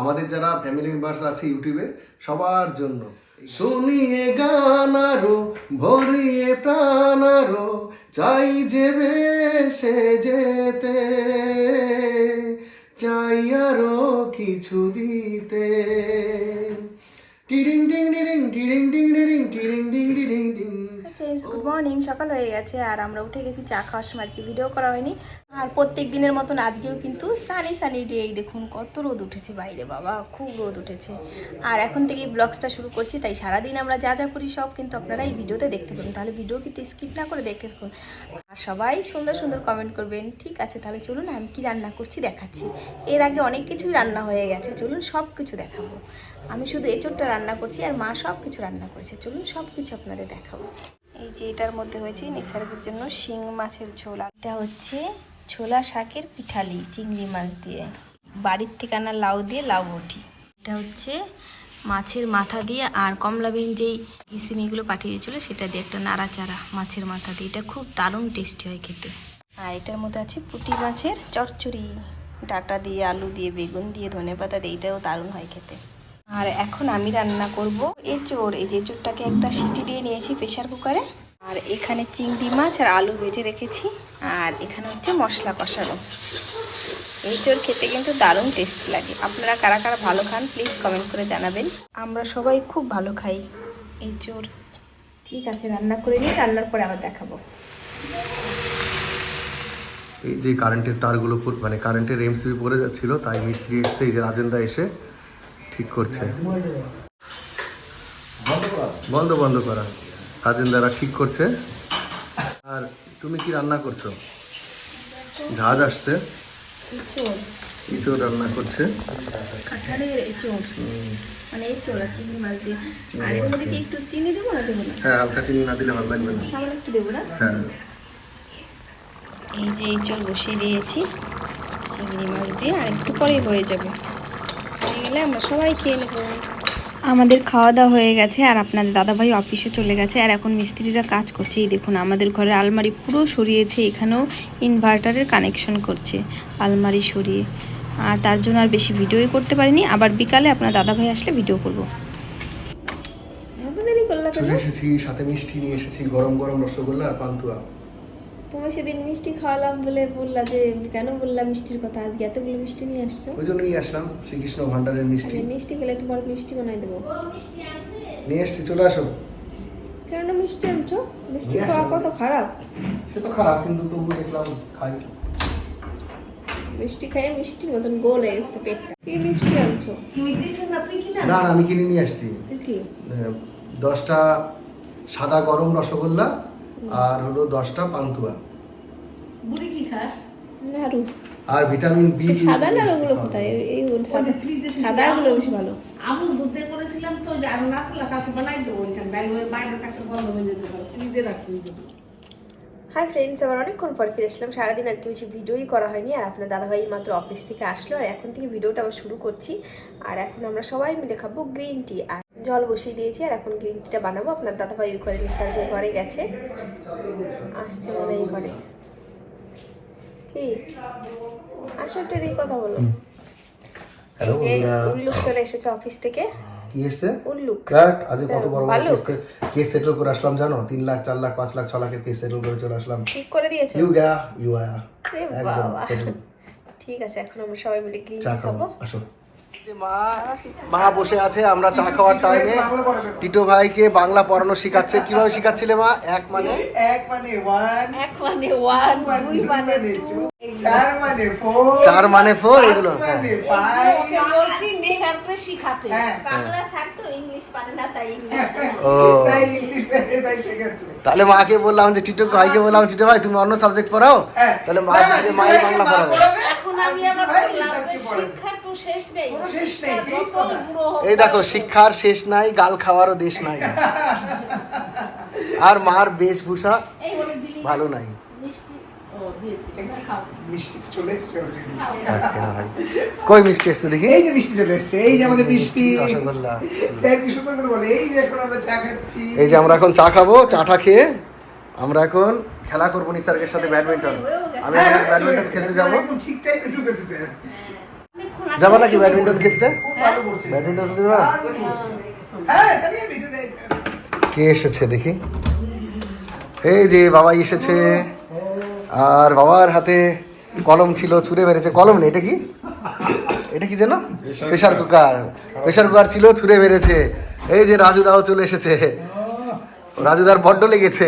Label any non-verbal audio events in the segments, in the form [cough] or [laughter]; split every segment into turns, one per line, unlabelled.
আমাদের যারা family members আছে ইউটিউবে, সবার জন্য। শুনিয়ে গান আরও, ভরিয়ে প্রাণ আরও, চাই যে বেশে যেতে, চাই আরও কিছু দিতে। টিডিং ডিং ডিডিং টিডিং ডিং ডিডিং টিডিং
ফ্রেন্ডস গুড মর্নিং সকাল হয়ে গেছে আর আমরা উঠে গেছি চা খাওয়ার সময়। আজকে ভিডিও করা হয়নি। আর প্রত্যেক দিনের মতন আজকেও কিন্তু সানি সানি ডে এই দেখুন কত রোদ উঠেছে, বাইরে বাবা, খুব রোদ উঠেছে। আর এখন থেকে ব্লগসটা শুরু করছি, তাই সারাদিন আমরা যা যা করি সব কিন্তু আপনারা এই ভিডিওতে দেখতে পাবেন। তাহলে ভিডিও কিন্তু স্কিপ না করে দেখতে থাকুন। আর সবাই সুন্দর সুন্দর কমেন্ট করবেন। ঠিক আছে, তাহলে চলুন আমি কি রান্না করছি দেখাচ্ছি। এর আগে অনেক কিছুই রান্না হয়ে গেছে, চলুন সব কিছু দেখাবো। আমি শুধু এঁচোড়টা রান্না করছি আর মা সব কিছু রান্না করেছে। চলুন সব কিছু আপনাদের দেখাবো। এই যে এটার মধ্যে হয়েছে নিসার্গের জন্য শিং মাছের ঝোল। এটা হচ্ছে ছোলা শাকের পিঠালি, চিংড়ি মাছ দিয়ে। বাড়ির থেকে আনা লাউ দিয়ে লাউ বটি। এটা হচ্ছে মাছের মাথা দিয়ে আর কমলা বিন যেই কিসিমিগুলো পাঠিয়ে দিয়েছিল সেটা দিয়ে একটা নাড়াচাড়া মাছের মাথা দিয়ে। এটা খুব দারুণ টেস্টি হয় খেতে। আর এটার মধ্যে আছে পুঁটি মাছের চচ্চড়ি, ডাটা দিয়ে, আলু দিয়ে, বেগুন দিয়ে ধনে পাতা দিয়ে, এটাও দারুণ হয় খেতে। আর এখন আমি রান্না করব এঁচোড় এই যে এঁচোড়টাকে একটা সিটি দিয়ে নিয়েছি প্রেশার কুকারে। আর এখানে চিংড়ি মাছ আর আলু ভেজে রেখেছি, আর এখানে হচ্ছে মশলা কষানো। এঁচোড় খেতে কিন্তু দারুণ টেস্ট লাগে। আপনারা কারা কারা ভালো খান প্লিজ কমেন্ট করে জানাবেন। আমরা সবাই খুব ভালো খাই। এঁচোড় ঠিক আছে, রান্না করে নিই, রান্নার পরে আবার দেখাবো।
এই যে কারেন্টের তারগুলো মানে কারেন্টের এমসিবি পড়ে যাচ্ছিল, তাই মিস্ত্রি এসে এই যে রাজেন্দা এসে করছে। বন্ধ বন্ধ করা। কাজিন দ্বারা ঠিক করছে। আর তুমি কি রান্না করছ? ঝাঁজ আসছে।
এঁচোড়।
রান্না করছে।
কাঁঠালের এঁচোড়। মানে এঁচোড় আর চিংড়ি মাছ দিয়ে। আর এর মধ্যে কি একটু চিনি দেবো না দেবো না?
হ্যাঁ হালকা চিনি না দিলে ভালো লাগবে না।
সামান্য একটু দেবো না?
হ্যাঁ।
এই যে এঁচড় বসিয়ে দিয়েছি। চিংড়ি মাছ দিয়ে আর একটু পরেই হয়ে যাবে। হয়ে গেলে আমরা সবাই খেয়ে নেব। আমাদের খাওয়া দাওয়া হয়ে গেছে আর আপনাদের দাদাভাই অফিসে চলে গেছে আর এখন মিস্ত্রিরা কাজ করছে। এই দেখুন আমাদের ঘরের আলমারি পুরো সরিয়েছে এখানেও ইনভার্টারের কানেকশন করছে আলমারি সরিয়ে। আর তার জন্য আর বেশি ভিডিওই করতে পারিনি আবার বিকালে আপনার দাদাভাই আসলে ভিডিও করব।
চলে এসেছি সাথে মিষ্টি নিয়ে এসেছি গরম গরম রসগোল্লা আর পান্তুয়া।
তুমি সেদিন মিষ্টি খাওয়ালাম বলে বললা যে কেন বললাম মিষ্টির কথা? আজকে এতগুলো মিষ্টি নিয়ে আসছো।
ওই জন্য নিয়ে আসলাম শ্রীকৃষ্ণ ভান্ডারের মিষ্টি।
মিষ্টি খেলে তোমার মিষ্টি বানাই দেবো।
নিয়ে এসেছি চলে আসো।
কেন মিষ্টি আনছো? মিষ্টি। খাওয়া কত খারাপ?
সে তো খারাপ কিন্তু তবু দেখলাম খাই।
মিষ্টি খাইয়ে মিষ্টির মতন গোল হয়ে গেছে পেটটা। কি মিষ্টি আনছো?
না না আমি কিনে নিয়ে আসছি। দশটা সাদা গরম রসগোল্লা আর হলো দশটা পান্তুয়া।
নাড়ু।
আর ভিটামিন বি
সাদা নাড়ুগুলো কোথায়? এই সাদা গুলো বেশি ভালো।
আমি দুধে করেছিলাম তো আর না করলে কাউকে বানাই দেবো ওইখানে। বাইরে বাইরে থাকতে বন্ধ হয়ে যেতে পারে। ফ্রিজে রাখি
হাই ফ্রেন্ডস আবার অনেকক্ষণ পর ফিরে আসলাম সারাদিন আর কি বেশি ভিডিওই করা হয়নি। আর আপনার দাদাভাই মাত্র অফিস থেকে আসলো। আর এখন থেকে ভিডিওটা আবার শুরু করছি। আর এখন আমরা সবাই মিলে খাব গ্রিন টি আর জল বসিয়ে দিয়েছি। আর এখন গ্রিন টিটা বানাবো। আপনার দাদাভাই ওই ঘরে নিসার্গের ঘরে গেছে। আসছে মনে এই ঘরে কি? আসো একটু দিয়ে কথা বলো।
হ্যালো বন্ধুরা।
উল্লুক চলে এসেছে অফিস থেকে।
কি এসছে?
উল্লুক।
কাট আজকে কত বড় বড় কেস কেস সেটেল করে আসলাম জানো? তিন লাখ চার লাখ পাঁচ লাখ লাখের কেস সেটেল করে চলে আসলাম।
ঠিক করে দিয়েছ।
ইউ গা ইউ আয়া একদম
ঠিক আছে এখন আমরা সবাই মিলে গ্রিন
খাব
খাব।
আসো। মা মা বসে আছে আমরা চা খাওয়ার টাইমে টিটো ভাইকে বাংলা পড়ানো শিখাচ্ছে। কীভাবে শিখাচ্ছিলে মা? এক মানে?
এক মানে ওয়ান
এক মানে ওয়ান দুই মানে টু
চার মানে ফোর
চার মানে ফোর এগুলো? হ্যাঁ।
মানে
বলছি স্যারকে শিখাতে।
হ্যাঁ।
বাংলা স্যার তো ইংলিশ পারে না তাই ইংলিশ
ও।
তাই ইংলিশ তাই শেখাচ্ছে।
তাহলে মাকে বললাম যে টিটো ভাইকে বললাম টিটো ভাই তুমি অন্য সাবজেক্ট পড়াও?
হ্যাঁ।
তাহলে মা মাই বাংলা পড়াবে।
এখন আমি আবার
ভাই
শেষ নেই।
শেষ নেই,
এই দেখো শিক্ষার শেষ নাই গাল খাওয়ারও দেশ নাই। আর মার বেশভূষা ভালো নাই। ভাই। কই মিষ্টি এসছে দেখি?
এই যে মিষ্টি চলে এসছে এই যে আমাদের মিষ্টি
রসগোল্লা।
স্যার কি সুন্দর করে বলে এই যে এখন আমরা চা খাচ্ছি।
এই যে আমরা এখন চা খাব চাটা খেয়ে আমরা এখন খেলা করব নিসার্গের সাথে ব্যাডমিন্টন। আমি
হ্যাঁ,
ব্যাডমিন্টন খেলতে যাব।
একদম ঠিক টাইমে ঢুকেছে স্যার
অনেকক্ষণ
যাবা নাকি ব্যাডমিন্টন খেলতে? ব্যাডমিন্টন খেলতে যাবা? কে এসেছে দেখি? এই যে বাবা এসেছে। আর বাবার হাতে কলম ছিল ছুঁড়ে মেরেছে। কলম নেই এটা কি? এটা কি যেন? Pressure cooker. প্রেশার কুকার ছিল ছুঁড়ে মেরেছে। এই যে রাজু দাও চলে এসেছে। রাজুদার বড্ড লেগেছে।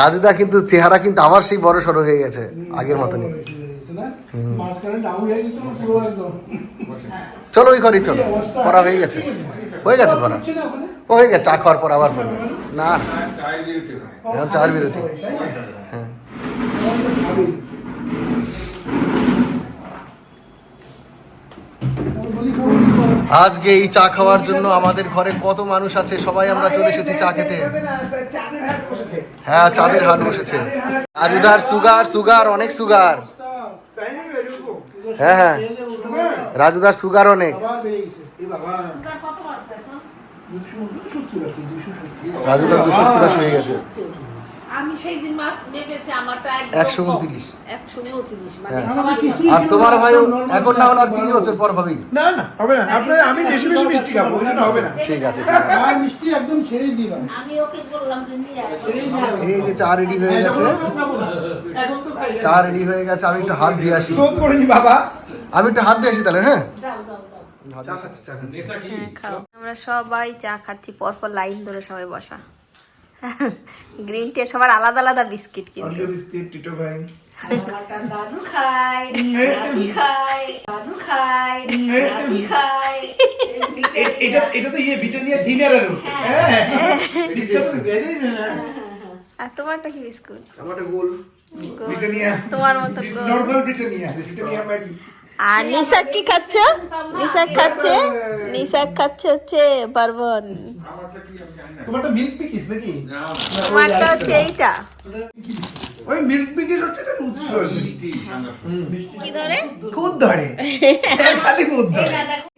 রাজুদা কিন্তু চেহারা কিন্তু আবার সেই বড় সড়ো হয়ে গেছে আগের মতনই। চলো ওই ঘরেই চলো পড়া হয়ে গেছে। হয়ে গেছে পড়া?
হচ্ছে না ওখানে?
ও হয়ে গেছে চা খাওয়ার পর আবার পড়বে না না। এখন চার বিরতি। হ্যাঁ।
করে?
আজকে এই চা খাওয়ার জন্য আমাদের ঘরে কত মানুষ আছে? সবাই আমরা চলে এসেছি চা খেতে। হ্যাঁ চাঁদের হাট বসেছে। রাজুদার সুগার সুগার অনেক সুগার। হ্যাঁ হ্যাঁ। রাজুদার সুগার অনেক। রাজুদার দুশো চুরাশি হয়ে গেছে।
আমি সেই দিন মাছ মেপেছি আমারটা
একশো উনত্রিশ।
একশো উনত্রিশ মানে
হ্যাঁ। আর তোমার
না,
ভাইও এখন না হলে আর তিরিশ বছর পর হবেই।
না না হবে না। আপনার আমি বেশি বেশি মিষ্টি খাব ওই হবে না।
ঠিক আছে
আর মিষ্টি একদম ছেড়েই দিলাম
আমি ওকে বললাম যে নিয়ে আয়।
ছেড়েই দিলাম
এই যে চা রেডি হয়ে গেছে।
এখন তো খাই।
চা রেডি হয়ে গেছে আমি একটু হাত ধুয়ে আসি।
শোধ করিনি বাবা।
আমি একটু হাত দিয়ে আসি তাহলে হ্যাঁ?
হ্যাঁ আমরা সবাই চা খাচ্ছি পরপর লাইন ধরে সবাই বসা। গ্রিন টি সবার আলাদা আলাদা বিস্কিট কিন্তু।
অরিও বিস্কিট টিটো ভাই।
দাদু খায় দাদু খায় দাদু খায় দাদু খায়।
এটা এটা তো ইয়ে ব্রিটানিয়া থিনারের হ্যাঁ। এটা তো এটাই না
আর তোমারটা কি বিস্কুট?
আমারটা গোল।
ব্রিটানিয়া
তোমার মতো।
নরমাল ব্রিটানিয়া ব্রিটানিয়া
আর নিসাক কি খাচ্ছ? নিসাক খাচ্ছে? নিসাক খাচ্ছে হচ্ছে পার্বন
আমারটা কি আমি জানি না
তোমারটা মিল্ক পিকিস নাকি?
তোমারটা হচ্ছে এইটা।
ওই মিল্ক পিকিস হচ্ছে একটা উৎস।
মিষ্টি
কি ধরে?
খুদ ধরে। [laughs] খালি খুদ ধরে।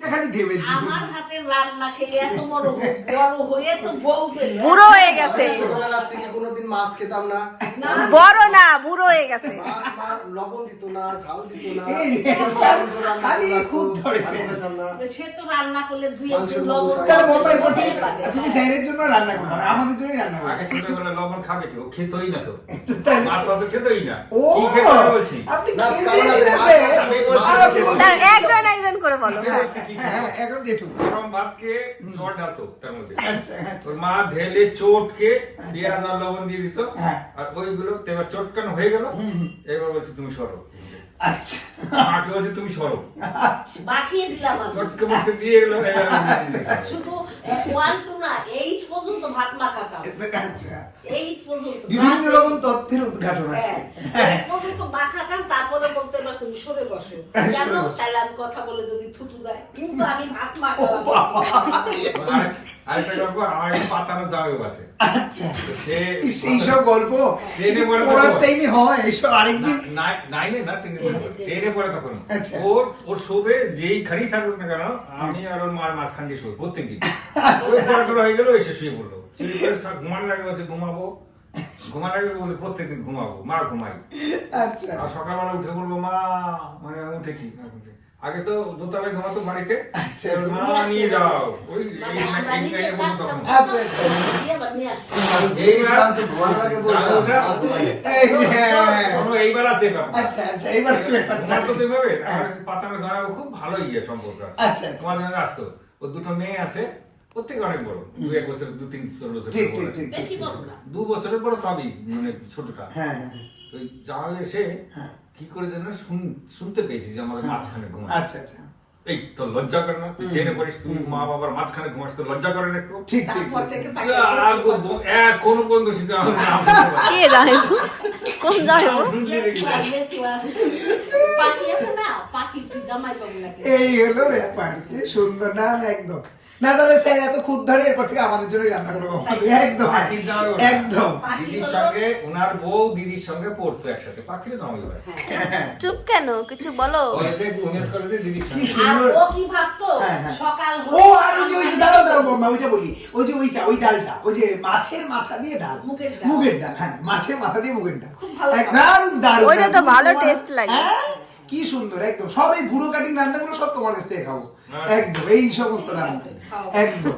এটা খালি ঘেমেছি
আমার হাতে রান্না খেলে এত বড় বড় হয়ে তো বউ পেলে।
বুড়ো হয়ে গেছে।
ছোটবেলা থেকে কোনোদিন মাছ খেতাম না।
বড় না বুড়ো হয়ে গেছে।
লবণ দিত না ঝাল দিত না।
খালি খুদ ধরেছে
সে তো রান্না করলে ধুয়ে লবণ
মধ্যে
তাহলে বোম্বাই
দিতে
করতে
পারে।
তুমি স্যারের জন্য রান্না করবে না আমাদের জন্যই রান্না
আগে ছোটবেলা লবণ খাবে কি ও খেতই না তো। মাছ মাছ খেতই না।
ও আপনি
একজন একজন করে বলো।
কি
হ্যাঁ, হ্যাঁ, এখন জেঠু।
গরম ভাতকে তার মধ্যে।
আচ্ছা, আচ্ছা।
মা ঢেলে চটকে পেঁয়াজ আর লবণ দিয়ে দিত।
হ্যাঁ।
আর ওইগুলো তো এবার চটকানো হয়ে গেল। এবার বলছি তুমি সরো।
আচ্ছা,
মাকে বলছে তুমি সরো।
মাখিয়ে দিলাম
চটকে মুখে দিয়ে গেলো।
শুধু ওয়ান টু না এইট পর্যন্ত ভাত মাখাতাম।
আচ্ছা।
এইট পর্যন্ত
বিভিন্ন রকম। তথ্যের উদ্ঘাটন আছে।
হ্যাঁ, eight পর্যন্ত মাখাতাম তারপরে বলতে তুমি সরে বসো।
হ্যাঁ,
কেন তাহলে আমি কথা বলে যদি থুতু দেয়? কিন্তু আমি ভাত
ও
মাখাতাম।
আরেকটা গল্প আমার একটা পাতানো জামাই আছে।
আচ্ছা।
তো সে
গল্প
ট্রেনে পড়ে তো
পড়ার
বল।
টাইমে হয় এইসব আরেকদিন।
না- নাইনে টেনে পড়ে তখন।
আচ্ছা।
ওর ওর শোবে যেই খানি থাকুক না কেন আমি আর ওর মার মাঝখান দিয়ে শোবে প্রত্যেকদিন। দিন পড়াটা হয়ে গেল এসে শুয়ে পড়ল। ঘুমান লাগে হচ্ছে বলছে ঘুমাবো। ঘুমান লাগে বলে প্রত্যেকদিন ঘুমাবো মা ঘুমাই।
আচ্ছা।
আর সকালবেলা উঠে বলব মা মানে আমি উঠেছি। আগে তো দোতলায় ঘুমাতো বাড়িতে
আচ্ছা, আচ্ছা।
নিয়ে যাও। ওই
আচ্ছা, আচ্ছা।
এইবার
হ্যাঁ।
আছে
আচ্ছা আচ্ছা এইবার।
সেভাবে? পাতানো খুব ভালো ইয়ে সম্পর্ক।
আচ্ছা, আচ্ছা।
তোমার জন্য আসতো। ও দুটো মেয়ে আছে। প্রত্যেক অনেক বড়। দু এক বছর দু তিন চার বছর
ঠিক ঠিক ঠিক ঠিক।
বেশি বড় না।
দু বছরের বড় সবই মানে ছোটটা।
হ্যাঁ হ্যাঁ
ওই জামাই এসে
হ্যাঁ।
কি করে যেন শুন- শুনতে পেয়েছি যে আমার মাঝখানে ঘুমায়।
আচ্ছা আচ্ছা।
এই তো লজ্জা করে না? তুই ট্রেনে পড়িস তুই মা বাবার মাঝখানে ঘুমাস তো লজ্জা করে না একটু?
ঠিক ঠিক
এখনও পর্যন্ত সেটা আমার নাম
কে জানাইবো কোন জানাইবো
নাম শুনলে রেগে যায়।
বেঁচে আছে। পাখি আছে না? পাখি তুই জামাই পাবি নাকি?
এই হলো ব্যাপার কি সুন্দর না না একদম। না তাহলে স্যার এত খুদ ধরে এরপর থেকে আমাদের জন্যই রান্না করব। একদম। একদম।
দিদির সঙ্গে ওনার বউ দিদির সঙ্গে পড়তো একসাথে পাখির জামাই হয়।
চুপ কেন? কিছু বলো।
দিদির
কি
সঙ্গে
সুন্দর।
ও কি ভাবতো?
হ্যাঁ, হ্যাঁ।
সকাল
ও আর ওই যে ওই যে দাঁড়াও দাঁড়াও বম্মা ওইটা বলি ওই যে ওইটা ওই ডালটা ওই যে মাছের মাথা দিয়ে ডাল।
মুগের ডাল।
মুগের ডাল হ্যাঁ মাছের মাথা দিয়ে মুগের ডাল।
খুব ভালো
এক দারুণ দারুণ
ওইটা তো ভালো taste লাগে।
কি সুন্দর একদম। সব এই বুড়ো কাটিং রান্নাগুলো সব তোমার কাছ থেকে খাব। একদম এই সমস্ত রান্না। একদম।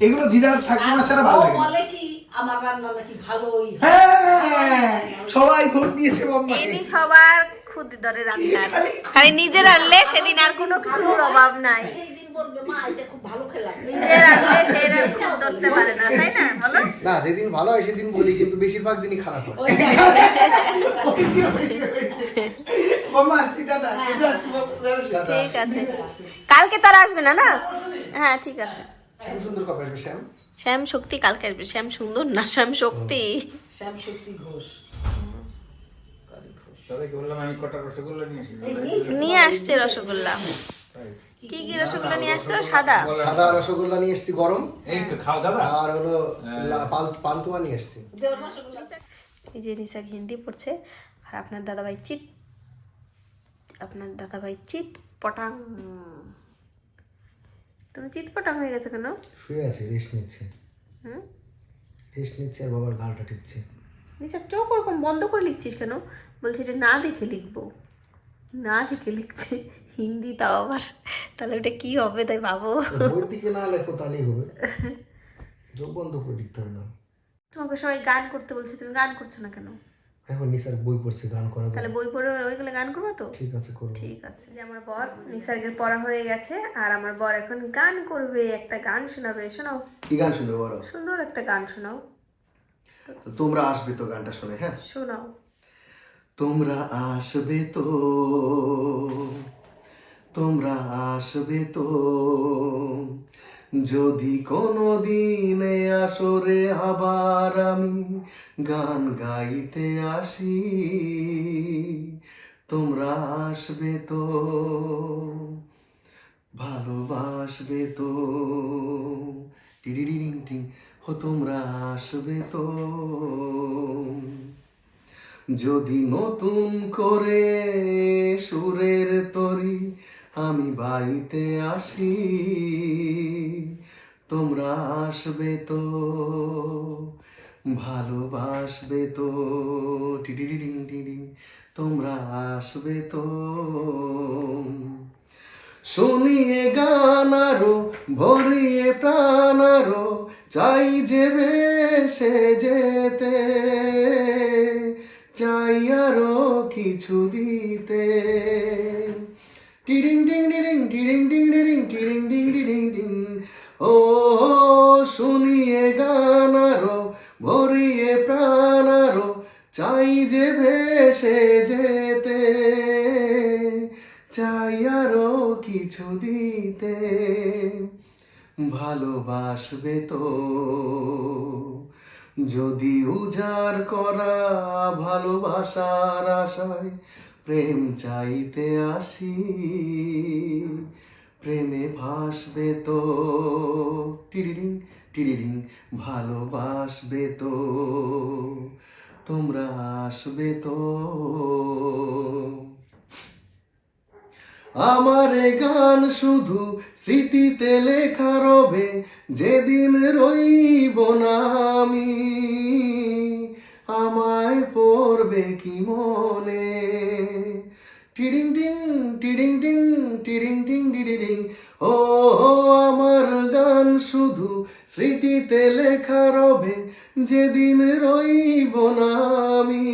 এগুলো দিদা থাকব না ছাড়া ভালো লাগে।
বলে কি আমার রান্না নাকি ভালোই হ্যাঁ?
সবাই ভোট দিয়েছে বম্মাকে
এনি সবার খুদ ধরে রান্নার খালি নিজে রান্নলে সেদিন আর কোনো কিছুর অভাব নাই। না
যেদিন ভালো হয় সেদিন বলি কিন্তু বেশিরভাগ দিনই খারাপ হয়। [laughs]
টাটা।
ঠিক আছে। কালকে তারা আসবে না না? হ্যাঁ ঠিক আছে।
খুব সুন্দর কবে আসবে শ্যাম?
শ্যাম শক্তি কালকে আসবে। শ্যাম সুন্দর না শ্যাম শক্তি?
শ্যাম শক্তি ঘোষ।
তাদেরকে বললাম আমি কটা রসগোল্লা নিয়ে
আসছে রসগোল্লা। কি কি রসগোল্লা নিয়ে আসছো? সাদা?
সাদা রসগোল্লা নিয়ে এসেছি গরম।
এই তো খাও দাদা।
আর হলো পান্তুয়া নিয়ে এসেছি।
এই যে হিন্দি পড়ছে আর আপনার দাদাভাই চিত আপনার দাদাভাই চিত পটাং তুমি চিত পটাং হয়ে গেছো কেন?
শুয়ে আছে রেস্ট নিচ্ছে।
হুম?
রেস্ট নিচ্ছে আর বাবার গালটা টিপছে।
নিশাক চোখ ওরকম বন্ধ করে লিখছিস কেন? বলছি এটা না দেখে লিখব। না দেখে লিখছে হিন্দি তাও আবার। তাহলে ওটা কি হবে তাই ভাবো।
বইয়ের দিকে না লেখো তাহলেই হবে। চোখ বন্ধ করে লিখতে হবে না।
তোমাকে সবাই গান করতে বলছে তুমি গান করছ না কেন?
এখন নিসার বই পড়ছে গান করা
তাহলে বই পড়ে হয়ে গেলে গান করব তো?
ঠিক আছে করব।
ঠিক আছে যে আমার বর নিসার্গের পড়া হয়ে গেছে আর আমার বর এখন গান করবে একটা গান শোনাবে শোনাও।
কি গান শুনবে বলো?
সুন্দর একটা গান শোনাও।
তোমরা আসবে তো গানটা শুনে হ্যাঁ?
শোনাও।
তোমরা আসবে তো তোমরা আসবে তো যদি কোনো দিনে আসরে আবার আমি গান গাইতে আসি, তোমরা আসবে তো, ভালোবাসবে তো টিডিডিং ও তোমরা আসবে তো। যদি নতুন করে সুরের তরি আমি বাড়িতে আসি, তোমরা আসবে তো, ভালোবাসবে তো টিডিং তোমরা আসবে তো শুনিয়ে গান আরও ভরিয়ে প্রাণ আরও চাই যে ভেসে যেতে চাই আরও কিছু দিতে টিডিং টিং ডিডিং টিডিং টিং ডিডিং টিডিং টিং ডিডিং টিং ও শুনিয়ে গান আরও, ভরিয়ে প্রাণ আরও, চাই যে ভেসে যেতে, চাই আরও কিছু দিতে। ভালোবাসবে তো, যদি উজাড় করা ভালোবাসার আশায় প্রেম চাইতে আসি, প্রেমে ভাসবে তো, টিডিডিং টিডিডিং, ভালোবাসবে তো, তোমরা আসবে তো। আমার গান শুধু স্মৃতিতে লেখা রবে, যেদিন রইব না আমি। পড়বে কি মনে? টিডিং টিং টিডিং টিং টিডিং টিং ডিডিডিং ও, আমার গান শুধু স্মৃতিতে লেখা রবে, যেদিন রইব না আমি।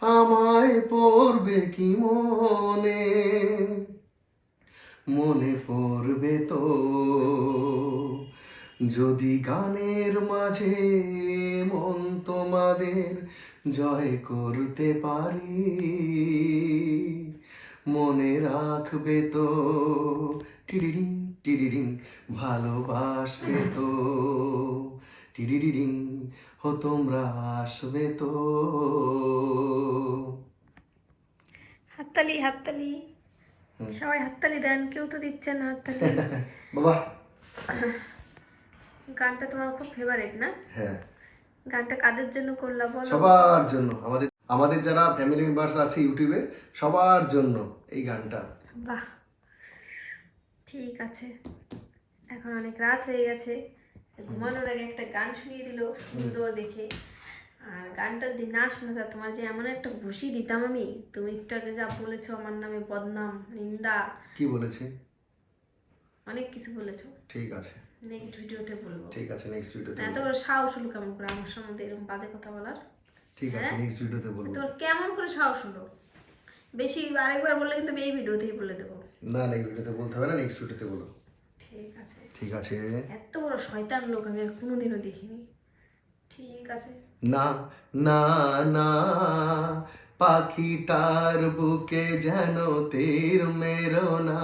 আমায় পড়বে কি মনে? মনে পড়বে তো। যদি গানের মাঝে মন তোমাদের জয় করতে পারি মনে রাখবে তো টিডিডিং টিডিডিং ভালোবাসবে তো টিডিডিং হো তোমরা আসবে তো।
হাততালি হাততালি। সবাই হাততালি দেন কেউ তো দিচ্ছে না হাততালি।
বাবা।
গানটা তোমার খুব ফেভারিট না?
হ্যাঁ।
গানটা কাদের জন্য করলা বলো?
সবার জন্য। আমাদের আমাদের যারা ফ্যামিলি মেম্বার্স আছে ইউটিউবে সবার জন্য এই গানটা।
বাহ। ঠিক আছে। এখন অনেক রাত হয়ে গেছে। ঘুমানোর আগে একটা গান শুনিয়ে দিল সুন্দর দেখে। আর গানটা যদি না শুনে তা তোমার যে এমন একটা ঘুষি দিতাম আমি তুমি একটু আগে যা বলেছ আমার নামে বদনাম নিন্দা।
কি বলেছি?
অনেক কিছু বলেছ।
ঠিক আছে।
নেক্সট ভিডিওতে বলব।
ঠিক আছে নেক্সট ভিডিওতে
এত বড় সাহস হলো কেমন করে আমার সম্বন্ধে এরকম বাজে কথা বলার?
ঠিক আছে
হ্যাঁ?
নেক্সট ভিডিওতে বলব।
তোর কেমন করে সাহস হলো? বেশি আরেকবার বললে কিন্তু এই ভিডিওতেই বলে দেবো।
না নেক্সট ভিডিওতে বলতে হবে না নেক্সট ভিডিওতে বলো।
ঠিক আছে।
ঠিক আছে।
এত বড় শয়তান লোক আমি আর কোনোদিনও দেখিনি। ঠিক আছে।
না না না পাখিটার বুকে যেন তীর মেরো না।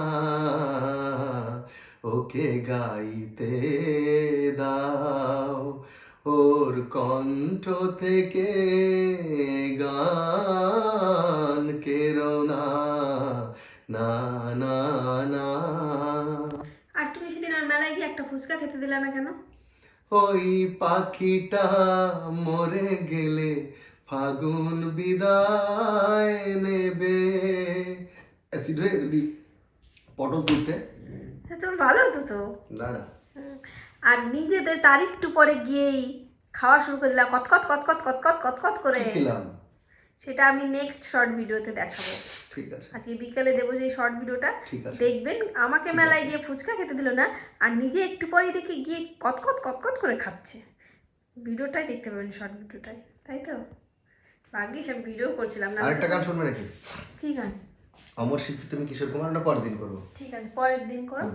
ওকে গাইতে দাও। ওর কণ্ঠ থেকে গান কেরো না না না।
আর তুমি সেদিন আর মেলায় গিয়ে একটা ফুচকা খেতে দিলে না কেন?
ওই পাখিটা মরে গেলে ফাগুন বিদায় নেবে। অ্যাসিড হয়ে যদি পটল তুলতে
তুমি ভালো হতো তো।
না না।
আর নিজেদের তার একটু পরে গিয়েই খাওয়া শুরু করে দিলাম কতকত কতকত কতকত কতকত করে। সেটা আমি নেক্সট শর্ট ভিডিওতে দেখাবো।
ঠিক আছে।
আজকে বিকালে দেবো যে শর্ট ভিডিওটা দেখবেন আমাকে মেলায় গিয়ে ফুচকা খেতে দিল না আর নিজে একটু পরেই দেখে গিয়ে কতকত কতকত করে খাচ্ছে। ভিডিওটাই দেখতে পাবেন শর্ট ভিডিওটাই তাই তো? ভাগ্যিস আমি ভিডিও করছিলাম না।
আরেকটা গান শুনবে নাকি?
কি গান?
অমর শিল্পী তুমি কিশোর কুমার না পরের দিন করব।
ঠিক আছে পরের দিন করো।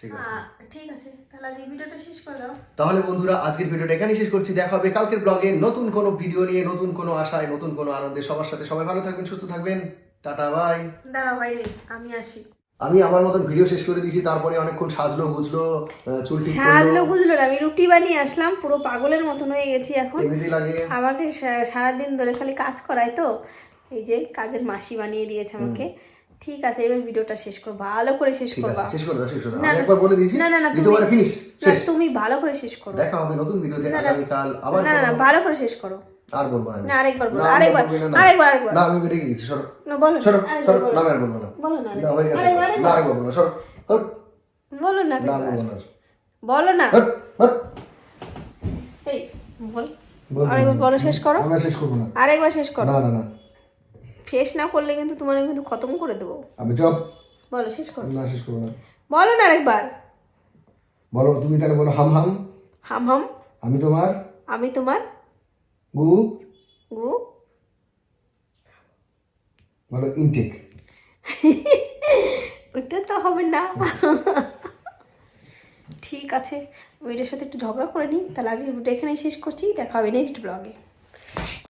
ঠিক আছে।
ঠিক আছে তাহলে আজকে ভিডিওটা শেষ করে দাও।
তাহলে বন্ধুরা আজকের ভিডিওটা এখানেই শেষ করছি। দেখা হবে কালকের ব্লগে নতুন কোনো ভিডিও নিয়ে নতুন কোনো আশায় নতুন কোনো আনন্দে। সবার সাথে সবাই ভালো থাকবেন সুস্থ থাকবেন। Tata bye.
দাঁড়াও ভাই আমি আসি।
আমি আমার মতন ভিডিও শেষ করে দিয়েছি তারপরে অনেকক্ষণ সাজলো বুঝলো আহ, চুল ঠিক
বুঝলো না আমি রুটি বানিয়ে আসলাম পুরো পাগলের মতন হয়ে গেছি এখন।
এমনিতেই লাগে?
আমাকে সারাদিন ধরে খালি কাজ করায় তো এই যে কাজের মাসি বানিয়ে দিয়েছে আমাকে। ঠিক আছে এবার ভিডিওটা শেষ করো ভালো করে শেষ করবা।
শেষ করে শেষ করে। আমি। একবার বলে দিয়েছি
না না না
দ্বিতীয়বার ফিনিশ শেষ।
তুমি ভালো করে শেষ করো।
দেখা হবে নতুন ভিডিওতে
না।
আগামীকাল আবার
না না ভালো করে শেষ করো।
আর বলব না।
না, আরেকবার বলো, আরেকবার,
বলব না।
আরেকবার, আরেকবার।
না আমি বেরিয়ে গেছি সরো।
না বলো
সরো সরো না আমি আর বলব না।
বলো না
না হয়ে গেছে। না আর বলব না সরো।
বলো না
না
আরেকবার।
বলব না
বলো না।
হট হট।
এই বল। আরেকবার বলো শেষ করো।
আমি শেষ করব না।
আরেকবার শেষ করো।
না না না।
শেষ না করলে কিন্তু তোমার আমি কিন্তু খতম করে দেবো।
আমি চপ
বলো শেষ করো।
না শেষ করব না।
বলো না আরেকবার।
বলো তুমি তাহলে বলো হাম হাম।
হাম হাম।
আমি তোমার
আমি তোমার
গু।
গু।
বলো ইনটেক [laughs]
ওটা তো হবে না। [laughs] ঠিক আছে আমি এটার সাথে একটু ঝগড়া করে নিই। তাহলে আজকে ভিডিও এখানেই শেষ করছি। দেখা হবে নেক্সট ব্লগে